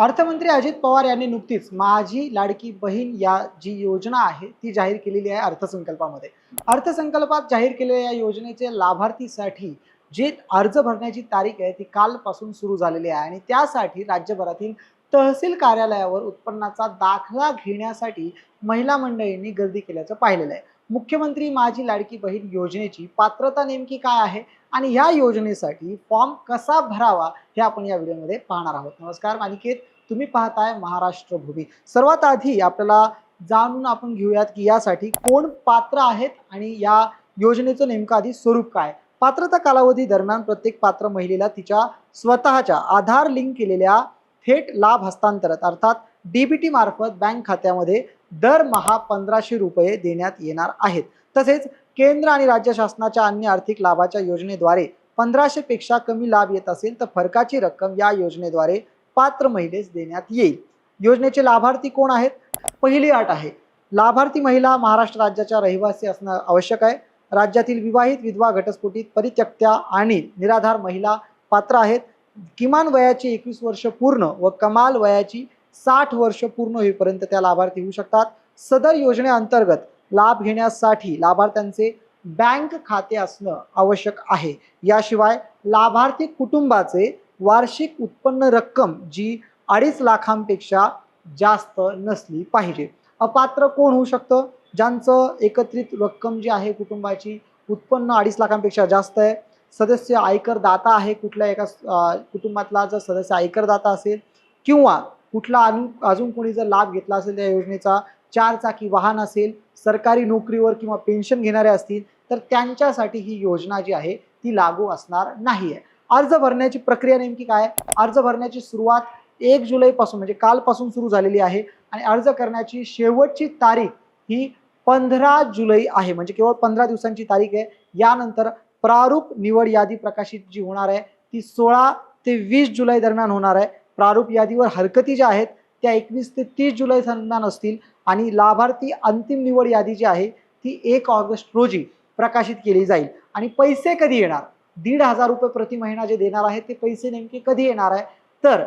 अर्थमंत्री अजित पवार यांनी नुकतीच माझी लाडकी बहीण या जी योजना आहे ती जाहीर केलेली आहे अर्थसंकल्पामध्ये. अर्थसंकल्पात जाहीर केलेल्या या योजनेचे लाभार्थीसाठी जे अर्ज भरण्याची तारीख आहे ती कालपासून सुरू झालेली आहे आणि त्यासाठी राज्यभरातील तहसील कार्यालयावर उत्पन्नाचा दाखला घेण्यासाठी महिला मंडळींनी गर्दी केल्याचं पाहिलेलं आहे. मुख्यमंत्री माझी लाडकी बहीण योजनेची पात्रता नेमकी काय आहे आणि या योजनेसाठी फॉर्म कसा भरावा हे आपण या व्हिडिओमध्ये पाहणार आहोत. नमस्कार मालिकेत तुम्ही पाहताय महाराष्ट्र भूमी. सर्वात आधी आपल्याला जाणून आपण घेऊयात की यासाठी कोण पात्र आहेत आणि या योजनेचं नेमकं आधी स्वरूप काय? पात्रता कालावधी दरम्यान प्रत्येक पात्र महिलेला तिच्या स्वतःच्या आधार लिंक केलेल्या थेट लाभ हस्तांतरत अर्थात डीबीटी मार्फत बँक खात्यामध्ये दरमहा पंधराशे रुपये देण्यात येणार आहेत. तसेच केंद्र आणि राज्य शासनाच्या अन्य आर्थिक लाभाच्या योजनेद्वारे पंधराशे पेक्षा कमी लाभ येत असेल तर फरकाची रक्कम या योजनेद्वारे पात्र महिलेस देण्यात येईल. योजनेचे लाभार्थी कोण आहेत? पहिली अट आहे. लाभार्थी महिला महाराष्ट्र राज्याच्या रहिवासी असणं आवश्यक आहे. राज्यातील विवाहित विधवा घटस्फोटीत परित्यक्त्या आणि निराधार महिला पात्र आहेत. किमान वयाची एकवीस वर्ष पूर्ण व कमाल वयाची साठ वर्ष पूर्ण होईपर्यंत त्या लाभार्थी होऊ शकतात. सदर योजनेअंतर्गत लाभ घेण्यासाठी लाभार्थ्यांचे बँक खाते असणं आवश्यक आहे. याशिवाय लाभार्थी कुटुंबाचे वार्षिक उत्पन्न रक्कम जी अडीच लाखांपेक्षा जास्त नसली पाहिजे. अपात्र कोण होऊ शकतं? ज्यांचं एकत्रित रक्कम जी आहे कुटुंबाची उत्पन्न अडीच लाखांपेक्षा जास्त आहे. सदस्य आयकर दाता आहे कुठल्या एका कुटुंबातला जर सदस्य आयकर दाता असेल किंवा कुठला अनु अजून कोणी जर लाभ घेतला असेल त्या योजनेचा चार चाकी वाहन असेल सरकारी नोकरीवर किंवा पेन्शन घेणारे असतील तर त्यांच्यासाठी ही योजना जी आहे ती लागू असणार नाही आहे अर्ज भरण्याची प्रक्रिया नेमकी काय? अर्ज भरण्याची सुरुवात एक जुलैपासून म्हणजे कालपासून सुरू झालेली आहे आणि अर्ज करण्याची शेवटची तारीख ही पंधरा जुलै आहे. म्हणजे केवळ पंधरा दिवसांची तारीख आहे. यानंतर प्रारूप निवड यादी प्रकाशित जी होणार आहे ती सोळा ते वीस जुलै दरम्यान होणार आहे. प्रारूप यादीवर हरकती ज्या आहेत त्या एकवीस ते तीस जुलै दरम्यान असतील आणि लाभार्थी अंतिम निवड यादी जी आहे ती एक ऑगस्ट रोजी प्रकाशित केली जाईल. आणि पैसे कधी येणार? दीड हजार रुपये प्रति महिना जे देणार आहे ते पैसे नेमके कधी येणार आहे? तर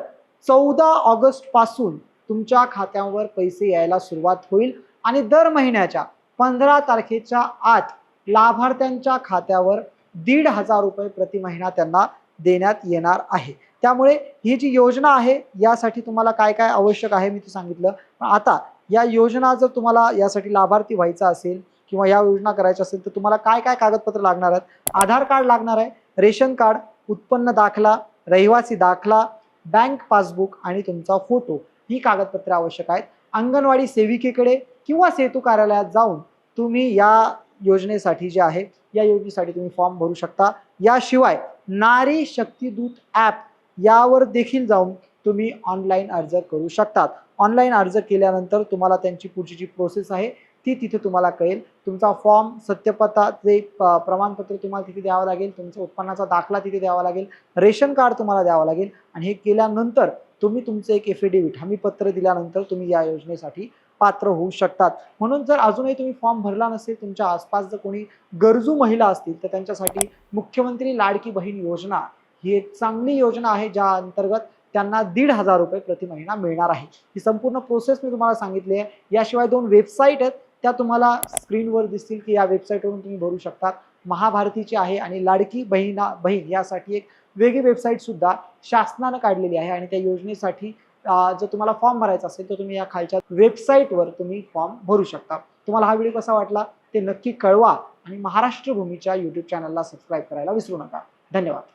चौदा ऑगस्टपासून तुमच्या खात्यावर पैसे यायला सुरुवात होईल आणि दर महिन्याच्या पंधरा तारखेच्या आत लाभार्थ्यांच्या खात्यावर दीड हजार रुपये प्रति महिना त्यांना देण्यात येणार आहे. त्यामुळे ही जी योजना आहे यासाठी तुम्हाला काय काय आवश्यक आहे मी ते सांगितलं. पण आता या योजना जर तुम्हाला यासाठी लाभार्थी व्हायचा असेल किंवा या योजना करायच्या असेल तर तुम्हाला काय काय कागदपत्र लागणार आहेत? आधार कार्ड लागणार आहे रेशन कार्ड उत्पन्न दाखला रहिवासी दाखला बँक पासबुक आणि तुमचा फोटो ही कागदपत्रे आवश्यक आहेत. अंगणवाडी सेविकेकडे किंवा सेतू कार्यालयात जाऊन तुम्ही या योजनेसाठी जे आहे या योजनेसाठी तुम्ही फॉर्म भरू शकता. याशिवाय नारी शक्तिदूत ॲप यावर देखील जाऊन तुम्ही ऑनलाईन अर्ज करू शकतात. ऑनलाईन अर्ज केल्यानंतर तुम्हाला त्यांची पुढची जी प्रोसेस आहे ती तिथे तुम्हाला कळेल. तुमचा फॉर्म सत्यपथाचे प्रमाणपत्र तुम्हाला तिथे द्यावं लागेल. तुमचा उत्पन्नाचा दाखला तिथे द्यावा लागेल. रेशन कार्ड तुम्हाला द्यावं लागेल. आणि हे केल्यानंतर तुम्ही तुमचं एक एफिडेव्हिट हमीपत्र दिल्यानंतर तुम्ही या योजनेसाठी पात्र होऊ शकतात. म्हणून जर अजूनही तुम्ही फॉर्म भरला नसेल तुमच्या आसपास जर कोणी गरजू महिला असतील तर त्यांच्यासाठी मुख्यमंत्री लाडकी बहीण योजना ही एक चांगली योजना आहे ज्या अंतर्गत त्यांना दीड हजार रुपये प्रति महिना मिळणार आहे. ही संपूर्ण प्रोसेस मी तुम्हाला सांगितली आहे. याशिवाय दोन वेबसाईट आहेत त्या तुम्हाला स्क्रीनवर दिसतील की या वेबसाईटवरून तुम्ही भरू शकतात. महाभारतीची आहे आणि लाडकी बहिणा बहीण यासाठी एक वेगळी वेबसाईटसुद्धा शासनानं काढलेली आहे आणि त्या योजनेसाठी जर तुम्हाला फॉर्म भरायचा असेल तर तुम्ही या खालच्या वेबसाईटवर तुम्ही फॉर्म भरू शकता. तुम्हाला हा व्हिडिओ कसा वाटला ते नक्की कळवा आणि महाराष्ट्र भूमीच्या यूट्यूब चॅनलला सबस्क्राईब करायला विसरू नका. धन्यवाद.